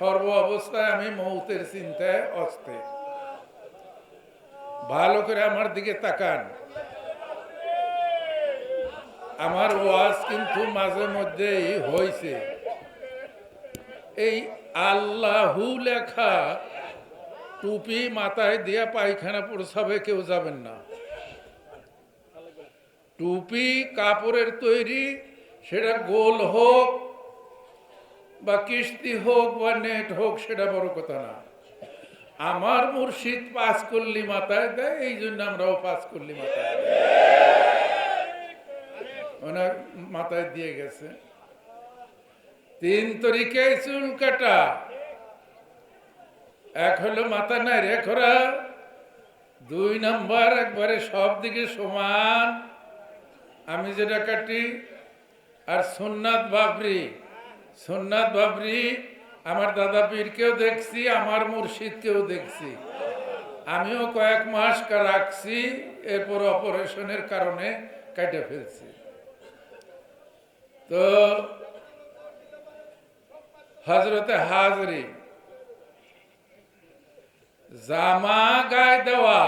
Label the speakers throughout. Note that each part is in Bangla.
Speaker 1: সর্ব অবস্থায় আমি মৌতের চিন্তায় অস্তে ভালো করে আমার দিকে তাকান। আমার ওয়াজ কিন্তু মাঝে মধ্যেই হয়েছে এই আল্লাহু লেখা টুপি মাথায় দিয়া পায়খানা প্রসাবে কেউ যাবেন না। টুপি, কাপড়ের তৈরি, সেটা গোল হোক বা কিস্তি হোক বা নেট হোক, সেটা বড় কথা না। আমার মুর্শিদ পাস করলি মাথায় দেয়, এই জন্য আমরাও পাস করলি মাথায়। ওনার মাথায় দিয়ে গেছে। তিন তরিকায় চুল কাটা, এক হলো মাথা নাই রে খোরা দুই নাম্বার একবারে সব দিকে সমান। আমি যেটা কাটি, আর সোননাথ বাবরি সোননাথ বাবরি, আমার দাদা পীরকেও দেখছি, আমার মুর্শিদকেও দেখছি। আমিও কয়েক মাস রাখছি, এরপর অপারেশনের কারণে কেটে ফেলছি। তো হজরতে হাজরি জামা গায়ে দেওয়া,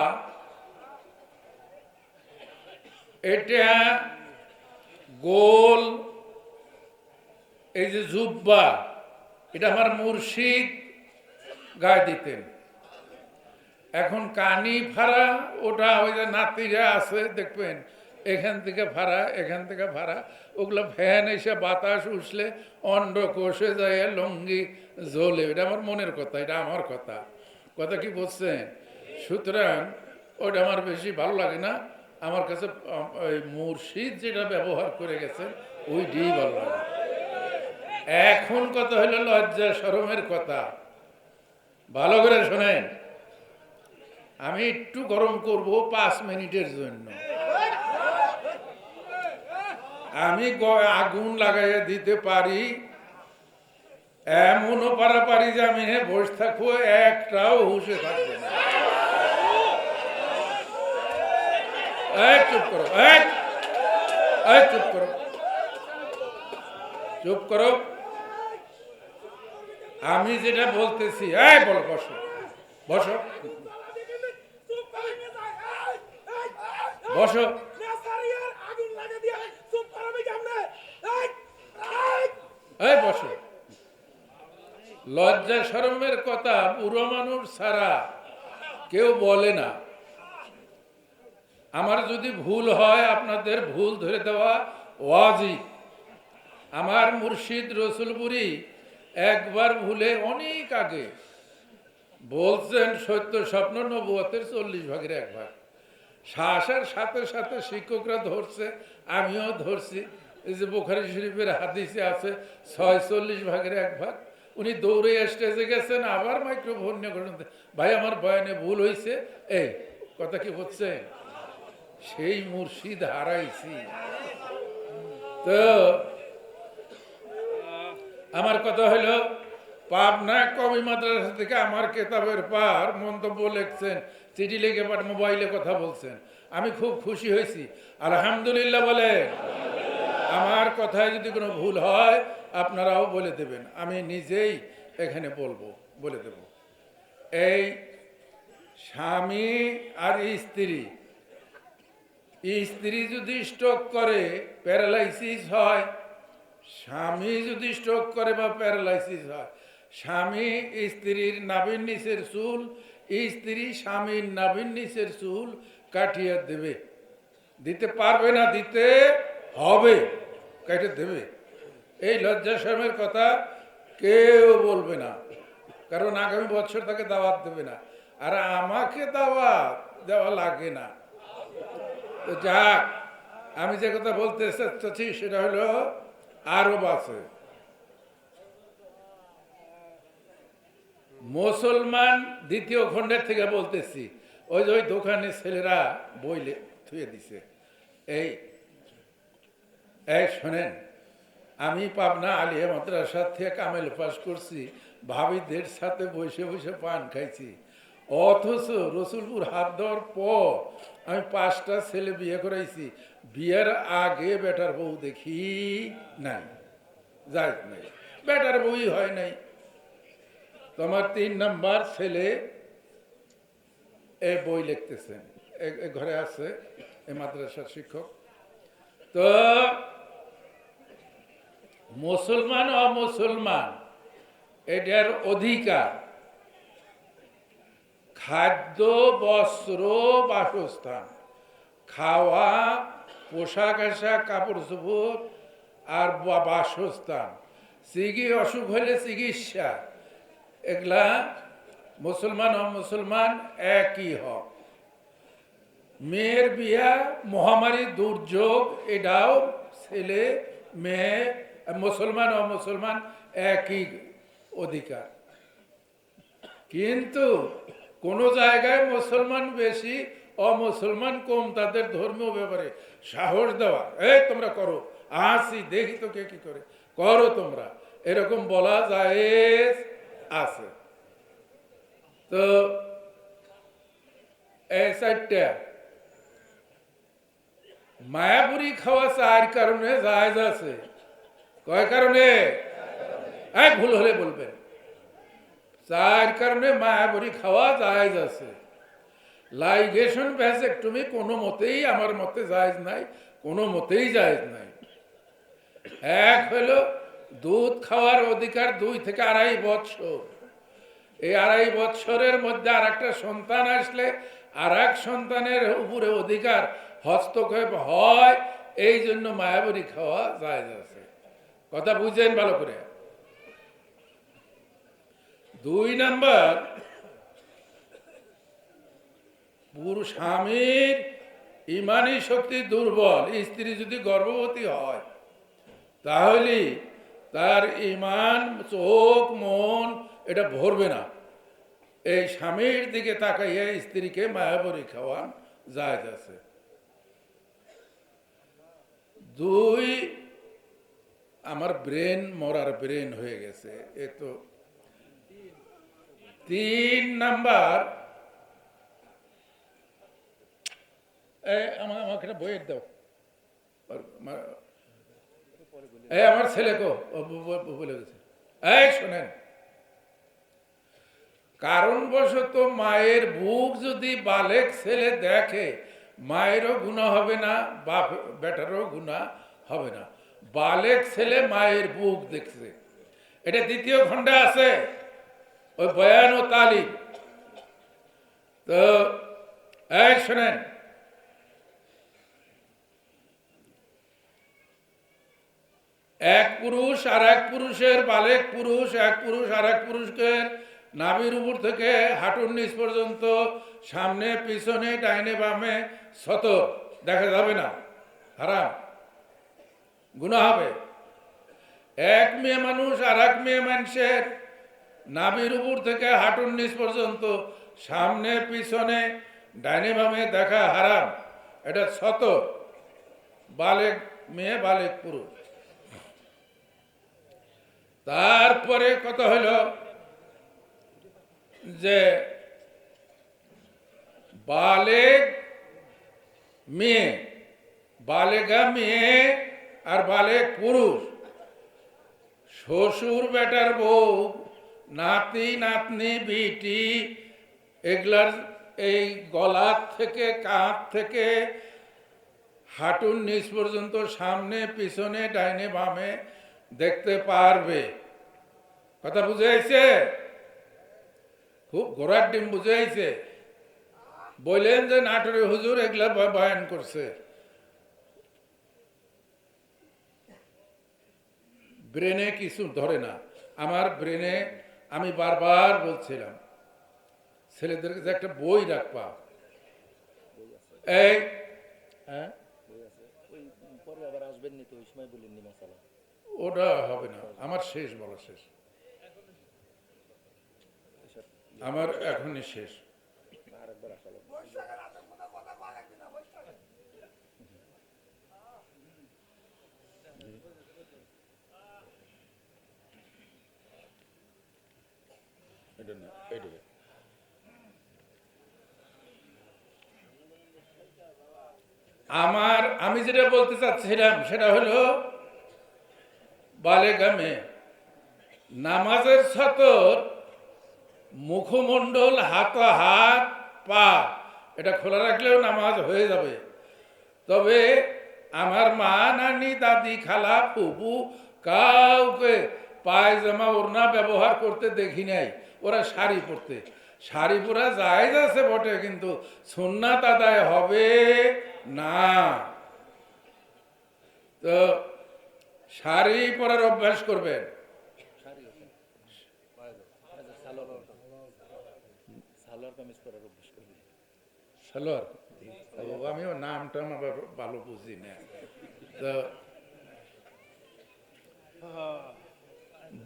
Speaker 1: এটা গোল এই যে জুব্বা, এটা আমার মুর্শিদ গায়ে দিতেন। এখন কানি ফাড়া ওটা ওই যে নাতিরা আছে, দেখবেন, এখান থেকে ভাড়া, এখান থেকে ভাড়া, ওগুলো ফ্যান এসে বাতাস উঠলে অন্ড কষে যায়, লঙ্গি জ্বলে। এটা আমার মনের কথা, এটা আমার কথা। কথা কি বলছেন? সুতরাং ওটা আমার বেশি ভালো লাগে না। আমার কাছে ওই মুর্শিদ যেটা ব্যবহার করে গেছে ওইটাই ভালো লাগে। এখন কথা হলো লজ্জা সরমের কথা। ভালো করে শোনেন। আমি একটু গরম করব পাঁচ মিনিটের জন্য। আমি আগুন লাগাইয়া দিতে পারি। এমনও পারা পারি যে আমি হ্যাঁ বসে থাকব, একটাও হুসে থাকবে না। চুপ করো চুপ করো। চুপ করো। আমি যেটা বলতেছি, এই বলো, বসো। বসো। বসো। এই বসো। লজ্জা শরমের কথা পুরো মানুষ ছাড়া কেউ বলে না। আমার যদি ভুল হয়, আপনাদের ভুল ধরে দেওয়া ওয়াজি আমার মুর্শিদ রসুলপুরি একবার ভুলে অনেক আগে বলছেন সত্য স্বপ্ন নবুয়তের চল্লিশ ভাগের এক ভাগ। শ্বাসের সাথে সাথে শিক্ষকরা ধরছে, আমিও ধরছি। এই যে বোখারি শরীফের হাদিসে আছে, ছয় চল্লিশ ভাগের এক ভাগ। উনি দৌড়ে স্টেজে গেছেন, আবার মাইক্রোফোন নিয়ে ঘটনা ভাই, আমার বয়ানে ভুল হয়েছে এই, কথা কি হচ্ছে? সেই মুর্শিদ হারাইছি। তো আমার কথা হলো, পাবনা কবি মাদ্রাসা থেকে আমার কেতাবের পার মন্তব্য লিখছেন, চিঠি লিখে পাঠ মোবাইলে কথা বলছেন। আমি খুব খুশি হয়েছি। আলহামদুলিল্লাহ বলে আমার কথায় যদি কোনো ভুল হয়, আপনারাও বলে দেবেন। আমি নিজেই এখানে বলব, বলে দেব। এই স্বামী আর স্ত্রী স্ত্রী যদি স্ট্রোক করে প্যারালাইসিস হয় স্বামী যদি স্ট্রোক করে বা প্যারালাইসিস হয়, স্বামী স্ত্রীর নাভির নিচের চুল, স্ত্রী স্বামীর নাভির নিচের চুল কাটিয়ে দেবে। দিতে পারবে না, দিতে হবে, কেটে দেবে। এই লজ্জা শরমের কথা কেউ বলবে না। কারণ আগামী বছর তাকে দাওয়াত দেবে না। আর আমাকে দাওয়াত দেওয়া লাগে না। তো যাক, আমি যে কথা বলতে চাচ্ছি সেটা হলো আরব আছে। মুসলমান দ্বিতীয় খণ্ডের থেকে বলতেছি, ওই যে ওই দোকানের ছেলেরা বইলে থুয়ে দিছে। এই এই শোনেন, আমি পাবনা আলিয়া মাদ্রাসার থেকে কামেল পাস করছি, ভাবিদের সাথে বসে বসে পান খাইছি। অথচ রসুলপুর হাত দেওয়ার পর আমি পাঁচটা ছেলে বিয়ে করাইছি। বিয়ের আগে বেটার বউ দেখি নাই যাই নাই, বেটার বউই হয় নাই। তোমার তিন নাম্বার ছেলে এ বই লিখতেছেন ঘরে আছে, এ মাদ্রাসার শিক্ষক। তো মুসলমান ও মুসলমান এটার অধিকার খাদ্য, বস্ত্র, বাসস্থান। খাওয়া, পোশাক আশাক, কাপড় চোপড় আর বাসস্থান। চিকি অসুখ হলে চিকিৎসা। এগুলা মুসলমান ও মুসলমান একই হক। মেয়ের বিয়া, মহামারী দুর্যোগ, এটাও ছেলে, মেয়ে, মুসলমান ও মুসলমান একই অধিকার। কিন্তু কোন জায়গায় মুসলমান বেশি, অমুসলমান কম, তাদের ধর্মীয় ব্যাপারে সাহস দেওয়া। এই তোমরা করো। আসি, দেখি তো কে কি করে। করো তোমরা। এরকম বলা যায় আছে। তো মায়াপুরি খাওয়া চার কারণে জায়জ আছে। কয় কারণে? এক ভুল হলে বলবেন। চার কারণে মায়াবরী খাওয়া জায়েজ আছে। লাইগেশন ভ্যাসেকটমি কোনো মতেই আমার মতে জায়েজ নাই, কোনো মতেই জায়েজ নাই। এক হলো দুধ খাওয়ার অধিকার দুই থেকে আড়াই বছর এই আড়াই বছরের মধ্যে আর একটা সন্তান আসলে আর এক সন্তানের উপরে অধিকার হস্তক্ষেপ হয়, এই জন্য মায়াবরী খাওয়া জায়েজ আছে। কথা বুঝছেন ভালো করে? দুই নাম্বার, পুরুষ স্বামীর ইমানি শক্তি দুর্বল, স্ত্রী যদি গর্ভবতী হয়, তাহলে তার ইমান, চোখ, মন, এটা ভরবে না। এই স্বামীর দিকে তাকাইয়া স্ত্রীকে মায়াবরী খাওয়ান যায় আছে। দুই, আমার ব্রেন, মরার ব্রেন হয়ে গেছে, এ তো তিন নাম্বার। আমাকে একটা বইয়ের দাও। এই আমার ছেলে কো বলে গেছে। এই, শোনেন। কারণবশত মায়ের বুক যদি বালেক ছেলে দেখে, মায়েরও গুণা হবে না, বাপ, বেটারও গুণা হবে না। বালেক ছেলে মায়ের বুক দেখছে। এটা দ্বিতীয় খণ্ডে আছে। ওই বয়ান ও তালিম। তো, এই শোনেন। এক পুরুষ আর এক পুরুষের বালেক পুরুষ, এক পুরুষ আর এক পুরুষকে নাভির উপর থেকে হাঁটুর নিচ পর্যন্ত, সামনে, পিছনে, ডাইনে, বামে শত দেখা যাবে না। হারাম। গুণা হবে। এক মেয়ে মানুষ আর এক মেয়ে মানুষের নাভির উপর থেকে হাঁটুর নিচ পর্যন্ত, সামনে, পিছনে, ডাইনে বামে দেখা হারাম। এটা শত বালেক মেয়ে, বালেক পুরুষ। তারপরে কত হলো যে বালেক মেয়ে, বালেগা মেয়ে আর বালেক পুরুষ। শ্বশুর বেটার বউ নাতি, নাতনি, বিটি, এগুলার এই গলার থেকে, কাঁধ থেকে, হাঁটুর নিচ পর্যন্ত, সামনে, পিছনে, ডাইনে, বামে দেখতে পারবে। কথা বুঝাইছে? খুব ঘোড়ার ডিম বুঝে আইছে বললেন যে নাটোরে হুজুর এগুলা বয়ান করছে। ব্রেনে কিছু ধরে না। আমার ব্রেনে আমি বারবার বলছিলাম, ছেলেদের কাছে একটা বই রাখবা। এই হ্যাঁ? ওটা হবে না, আমার শেষ বলা শেষ। আমার এখনই শেষ
Speaker 2: আর একবার আসা লাগবে
Speaker 1: এটা আমার, আমি যেটা বলতে চাচ্ছিলাম, সেটা হলো, বালেগামে নামাজের সতর মুখমণ্ডল হাত হাত পা, এটা খোলা রাখলেও নামাজ হয়ে যাবে। তবে আমার মা, নানি, দাদি, খালা ফুপু কাউকে পায়জামা, ওড়না ব্যবহার করতে দেখি নাই। ওরা শাড়ি পরতে। শাড়ি পরা জায়েজ আছে বটে, কিন্তু সুন্নাত আদায় হবে না। তো শাড়ি পরার অভ্যাস করবেন?
Speaker 2: সালোয়ার?
Speaker 1: আমিও নামটা আবার ভালো বুঝি না। তো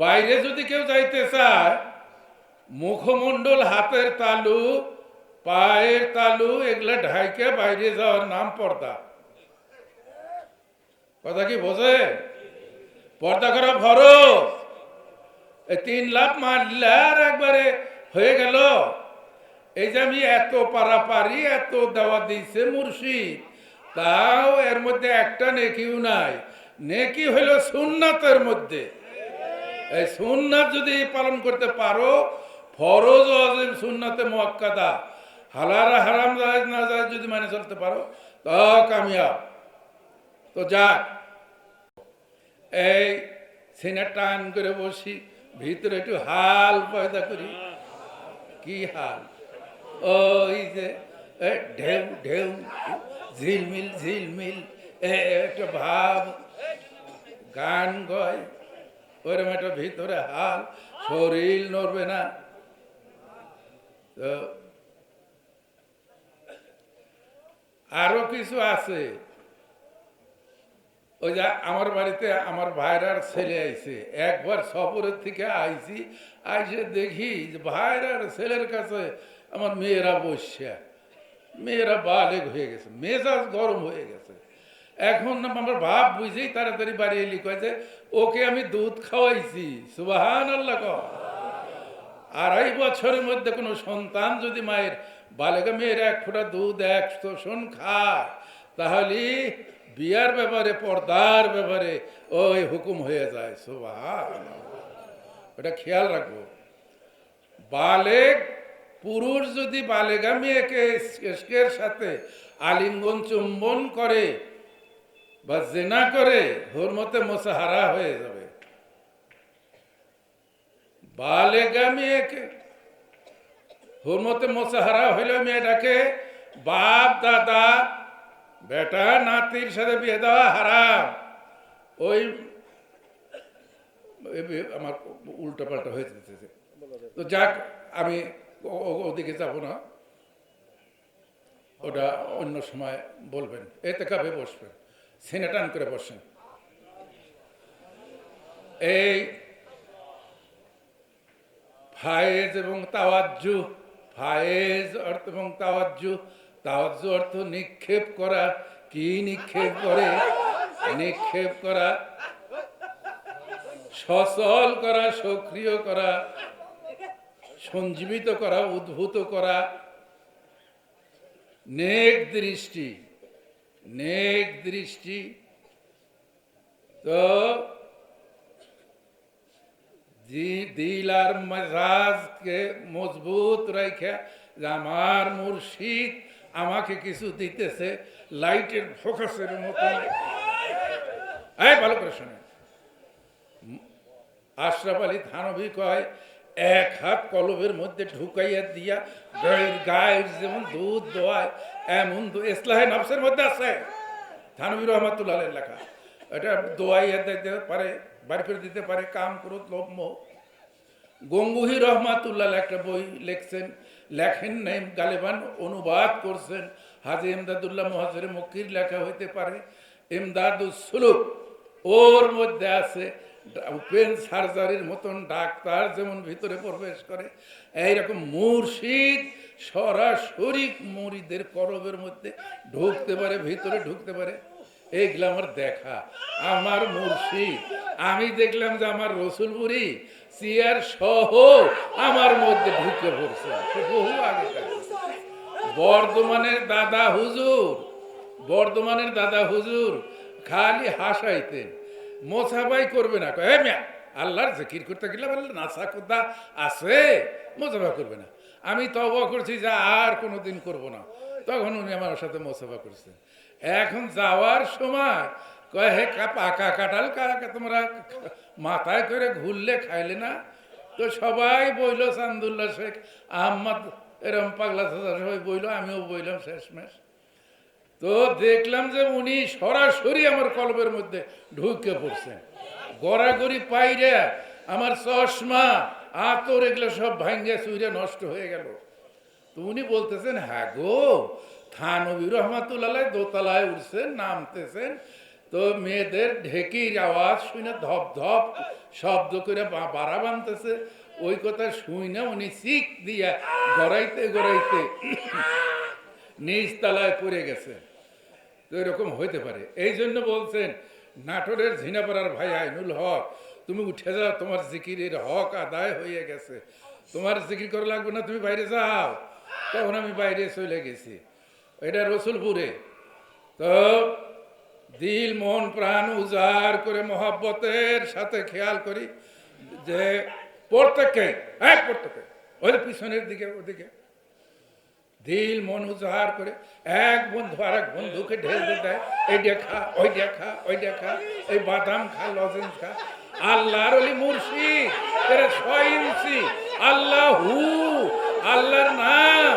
Speaker 1: বাইরে যদি কেউ যাইতে চায় মুখমণ্ডল, হাতের তালু, পায়ের তালু, এগুলা ঢাইকে বাইরে যাওয়ার নাম পর্দা। কথা কি বোঝে? পর্দা করা ফরজ। তিন লাভ মারলে আর একবারে হয়ে গেল। এই যে আমি এত পারা পারি এত দেওয়া দিছে মুর্শিদ, তাও এর মধ্যে একটা নেকিও নাই। নেকি হইল সুন্নাতের মধ্যে। এই সুন্নাত যদি পালন করতে পারো ফরজ ও অজিব সুন্নাতে মোয়াক্কাদা। হালারা হারাম যায় না যায় যদি মানে চলতে পারো তা কামিয়াব। তো যাক এই সিনে টান করে বসি ভিতরে একটু হাল পয়দা করি। কি হাল? ওই যে ঢেউ ঢেউ ঝিলমিল ঝিলমিল এ, একটা ভাব। গান গয় ওরম একটা ভিতরে হাল শরীর নড়বে না। তো, আরও কিছু আছে। ওই যে আমার বাড়িতে আমার ভাইরার ছেলে আইছে। একবার সফরের থেকে আইছি, আইসে দেখি যে ভাইরার ছেলের কাছে আমার মেয়েরা বসছে। মেয়েরা বালেগ হয়ে গেছে, মেজাজ গরম হয়ে গেছে। এখন আমার ভাব বুঝেই তাড়াতাড়ি বাড়ি এলি কয়েছে ওকে আমি দুধ খাওয়াইছি সুবাহান আল্লাহ কহ আড়াই বছরের মধ্যে কোনো সন্তান যদি মায়ের বালেগা মেয়ের এক ফোঁটা দুধ, এক শোষণ খায়, তাহলে বিয়ার ব্যাপারে, পর্দার ব্যাপারে ওই হুকুম হয়ে যায়। সুবাহ ওটা খেয়াল রাখব বালেক পুরুষ যদি বালেগা মেয়েকে এসকের সাথে আলিঙ্গন চুম্বন করে বা জেনা করে হরমতে মোসাহারা হয়ে যাবে। বালেগা মেয়েকে হুরমতে মোসাহারা হইল মেয়েটাকে বাপ দাদা বেটা নাতির সাথে বিয়ে দেওয়া হারাম ওই আমার উল্টো পাল্টা হয়ে তো যাক আমি ওদিকে যাব না ওটা অন্য সময় বলবেন এতে কাপে বসবেন সিনেটান করে বসেন এই ফায়েজ এবং তাওয়াজ্জু, ফায়েজ অর্থ এবং তাওয়াজ্জু তাওয়াজ্জু অর্থ নিক্ষেপ করা। কি নিক্ষেপ করে? নিক্ষেপ করা। সচল করা, সক্রিয় করা। সঞ্জীবিত করা, উদ্ভূত করা। নেক দৃষ্টি নেক দৃষ্টি। তো দি- দিল আর মেজাজকে মজবুত রেখে যে আমার মুর্শিদ আমাকে কিছু দিতেছে লাইটের ফোকাসের মতো এই ভালো করে শোনেন আশরাফ আলী থানভি কয় এক হাত কলবের মধ্যে ঢুকাইয়া দিয়া গায়ের গায়ের যেমন দুধ দোয়ায় এমন ইসলাহে নফসের মধ্যে আছে থানভি রহমাতুল্লাহ লেখা এটা দোয়াইয়া দিতে পারে বাড়ি করে দিতে পারে কাম ক্রোধ লোভ গঙ্গুহি রহমাতুল্লাহ একটা বই লেখছেন, লেখেন নাই, গালেবান অনুবাদ করছেন। হাজি এমদাদুল্লাহ মহাজের মকির লেখা হইতে পারে। এমদাদুস ওর মধ্যে আছে ওপেন সার্জারির মতন ডাক্তার যেমন ভিতরে প্রবেশ করে। এইরকম মুর্শিদ, সরাসরি মুড়িদের করবের মধ্যে ঢুকতে পারে, ভিতরে ঢুকতে পারে। এইগুলো আমার দেখা, আমার মুর্শিদ। আমি দেখলাম যে আমার রসুলপুরি চেয়ার সহ আমার মধ্যে ঢুকে পড়ছে। বহু আগে বর্ধমানের দাদা হুজুর, বর্ধমানের দাদা হুজুর খালি হাসাইতেন। মোছাবাই করবে না। "এই মিয়া, আল্লাহর জিকির করতে গেলে বললে নাসা কোদা আছে মোসাফা করবে না। আমি তবা করছি, যে আর কোনো দিন করব না। তখন উনি আমার সাথে মোসাফা করছেন। এখন যাওয়ার সময় কয়, হে পাকা কাটাল কাকা তোমরা মাথায় করে ঘুরলে খাইলে না? তো সবাই বইল চান্দুল্লাহ শেখ আহমদ এরম পাগলা সবাই বইল, আমিও বইলাম শেষমেশ। তো দেখলাম যে উনি সরাসরি আমার কলবের মধ্যে ঢুকে পড়ছেন। গড়াগড়ি পাইরে আমার চশমা, আতর, এগুলো সব ভাঙ্গে চুইরে নষ্ট হয়ে গেল। তো উনি বলতেছেন হ্যাঁ গো থানবী রহমাতুল্লাহ দোতলায় উঠছেন, নামতেছেন। তো মেয়েদের ঢেকির আওয়াজ শুনে ধপ ধপ শব্দ করে বাড়া বানতেছে ওই কথা শুনে উনি শিখ দিয়া গড়াইতে গড়াইতে নিজ তলায় পড়ে গেছে। তো এরকম হইতে পারে। এই জন্য বলছেন, নাটোরের ঝিনাপাড়ার ভাই আইনুল হক, তুমি উঠে যাও, তোমার জিকিরের হক আদায় হয়ে গেছে। তোমার জিকির করা লাগবে না, তুমি বাইরে যাও। তখন আমি বাইরে চলে গেছি। এটা রসুলপুরে। তো দিল, মন, প্রাণ উজাড় করে মহাব্বতের সাথে খেয়াল করি যে প্রত্যেককে হ্যাঁ প্রত্যেকে ওই পিছনের দিকে, ওদিকে। দিল, মন উজাহার করে এক বন্ধু আর এক বন্ধুকে ঢেলতে দেয় এইটা খা ওইটা খা ওইটা খা এই বাদাম খা, লজেন্স খা, আল্লাহর অলি মুর্শিদ, এরা ছয় ইঞ্চি, আল্লাহ হু আল্লাহর নাম।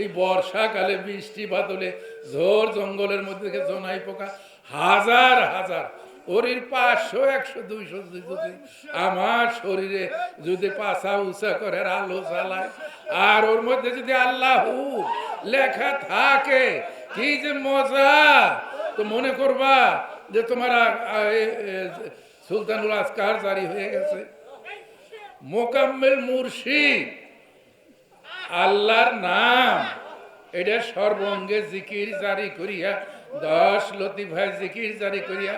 Speaker 1: এই বর্ষাকালে বৃষ্টি বাদলে ঝোর জঙ্গলের মধ্যে থেকে জোনাই পোকা হাজার হাজার। ওরির পাঁচশো, একশো, দুইশো যদি আমার শরীরে যদি পাছা উঁচা করে, আলো জ্বালায়, আর ওর মধ্যে যদি আল্লাহু লেখা থাকে, কি যে মজা! তো মনে করবা যে তোমার সুলতানুল আজকার জারি হয়ে গেছে। মোকাম্মেল মুর্শিদ আল্লাহর নাম। এটা সর্বঙ্গে জিকির জারি করিয়া, দশ লতিফায় জিকির জারি করিয়া,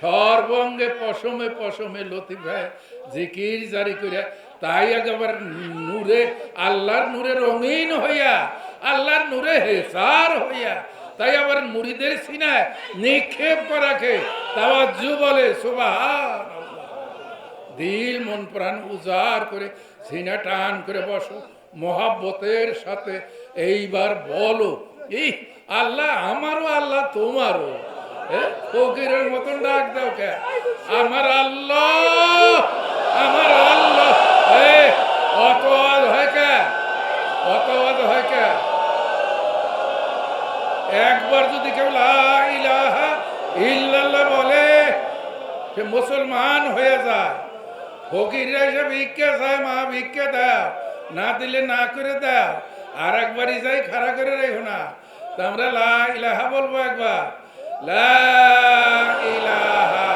Speaker 1: সর্বঙ্গে পশমে পশমে লতিফায় জিকির জারি করিয়া, তাই একেবারে নূরে, আল্লাহর নূরে রঙিন হইয়া, আল্লাহর নূরে হেসার হইয়া, তাই আবার মুড়িদের সিনায় নিক্ষেপ করাকে তাওয়াজ্জু বলে সুবহান দিল মন প্রাণ উজাড় করে সিনা টান করে বসো, মহাব্বতের সাথে। এইবার বলো এই আল্লাহ আমারও, আল্লাহ তোমারও। ফকিরের মতন ডাক দাও কে? আমার আল্লাহ আমার আল্লাহ। অত হয় কে? অত হয় কে? একবার যদি কেউ ইল্লাল্লাহ বলে, সে মুসলমান হয়ে যায়। মা দাও না দিলে না করে দাও আর খাড়া করে বলব একবার। লা ইলাহা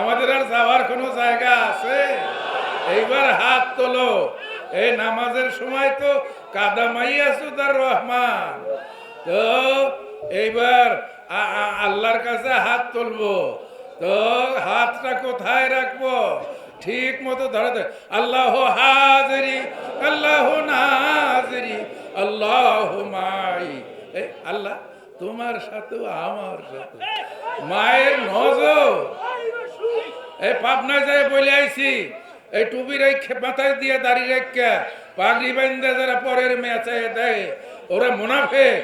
Speaker 1: আমাদের আর যাওয়ার কোনো জায়গা আছে? এইবার হাত তোলো। এই নামাজের সময় তো কাদামাই আছো তার রহমান। তো এইবার আল্লাহর কাছে হাত তুলবো। তো হাতটা কোথায় রাখব? ঠিক মতো ধরে ধরে, আল্লাহ হাজরি, আল্লাহ নাজরি, আল্লাহ মাই। আল্লাহ, তোমার সাথে আমার সাথে। মায়ের নজর। এই পাবনায় যায় বলে আইছি এই টুপি রেখে মাথায় দিয়ে দাড়ি রেখে পাগড়ি বাইন্দে যারা পরের মেচে দেয়, ওরা মুনাফেক।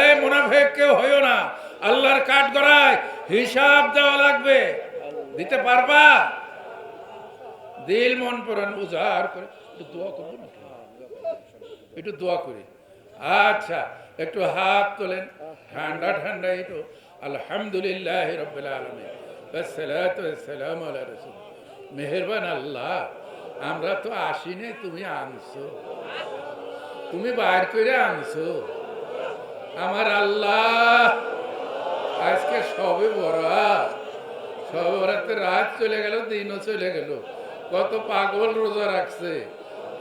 Speaker 1: এই মুনাফেক কেউ হইও না। আল্লাহর কাঠ গড়ায় হিসাব দেওয়া লাগবে। দিতে পারবা? দিল, মন পরান উজাড় করে। একটু দোয়া করব না একটু দোয়া করি। আচ্ছা একটু হাত তোলেন। ঠান্ডা ঠান্ডা একটু। আলহামদুলিল্লাহ রবিল আলমী সালাম রসুল। মেহরবান আল্লাহ, আমরা তো আসিনি তুমি আনছো। তুমি বাইর করে আনছো। আমার আল্লাহ। আজকে সবে বরাত সবে বরাতে রাত চলে গেল, দিনও চলে গেল। কত পাগল রোজা রাখছে।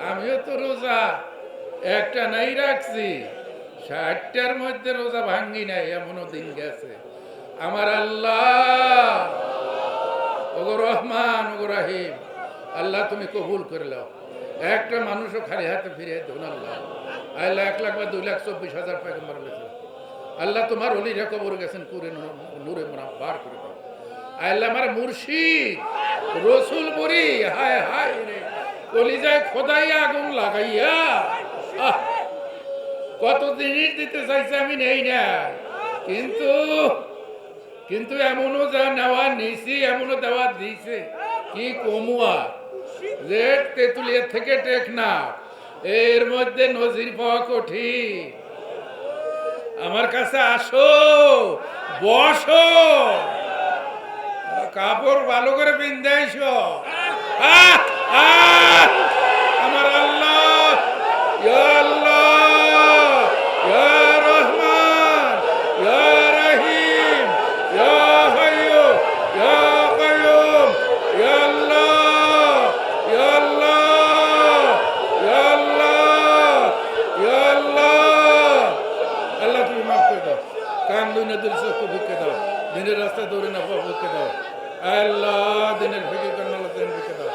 Speaker 1: আমিও তো রোজা, একটা নাই রাখছি। ষাটটার মধ্যে রোজা ভাঙ্গি নাই, এমনও দিন গেছে। আমার আল্লাহ, ওগো রহমান, ওগো রাহিম, আল্লাহ তুমি কবুল করে নাও। একটা মানুষও খালি হাতে ফিরে দেবেন আল্লাহ। আল্লাহ এক লাখ বা দুই লাখ চব্বিশ হাজার পয়গম্বর গেছেন আল্লাহ তোমার অলিরা কবর গেছেন কুরে নূরে মোনা বার করে দাও। আল্লাহ আমার মুর্শিদ, রসুল বরি হায় হায় রে। কলিজায় খোদাই আগুন লাগাইয়া কত জিনিস দিতে চাইছে আমি নেই না। কিন্তু কিন্তু এমনও যা নেওয়া নিছি, এমনও দেওয়া দিছে। কি কমুয়া রেট তেঁতুলিয়া থেকে টেক না এর মধ্যে নজির পাওয়া কঠিন। আমার কাছে আসো বসো। কাপড় ভালো করে পিন্দাইছ আমার আল্লাহ চক্ষু ভিক্ষে দাও। দিনের রাস্তায় দৌড়ে না পাওয়া ভিক্ষে দাও। আল্লাহ, দিনের ফিকির করেন দিন ভিক্ষে দাও।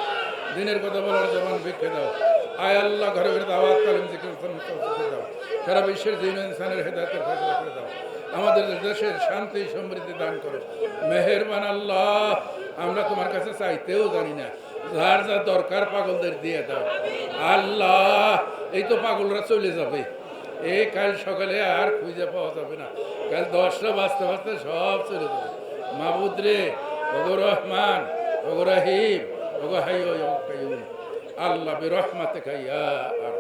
Speaker 1: দিনের কথা বলার জমান ভিক্ষে দাও। আয় আল্লাহ, ঘরে ঘরে দাওয়াত কালিম জিকির সমস্ত দাও। সারা বিশ্বের দিন ইনসানের হেদায়তের ফেসলা করে দাও। আমাদের দেশের শান্তি, সমৃদ্ধি দান করো। মেহেরবান আল্লাহ, আমরা তোমার কাছে চাইতেও জানি না। যার যা দরকার পাগলদের দিয়ে দাও। আল্লাহ, এই তো পাগলরা চলে যাবে। এই কাল সকালে আর খুঁজে পাওয়া যাবে না। কাল দশটা বাঁচতে বাঁচতে সব চলে যাবে। মাহবুদ রে, ওগো রহমান, ওগো রাহিম, ওগো হাই আল্লাহ রহমাতে খাইয়া আর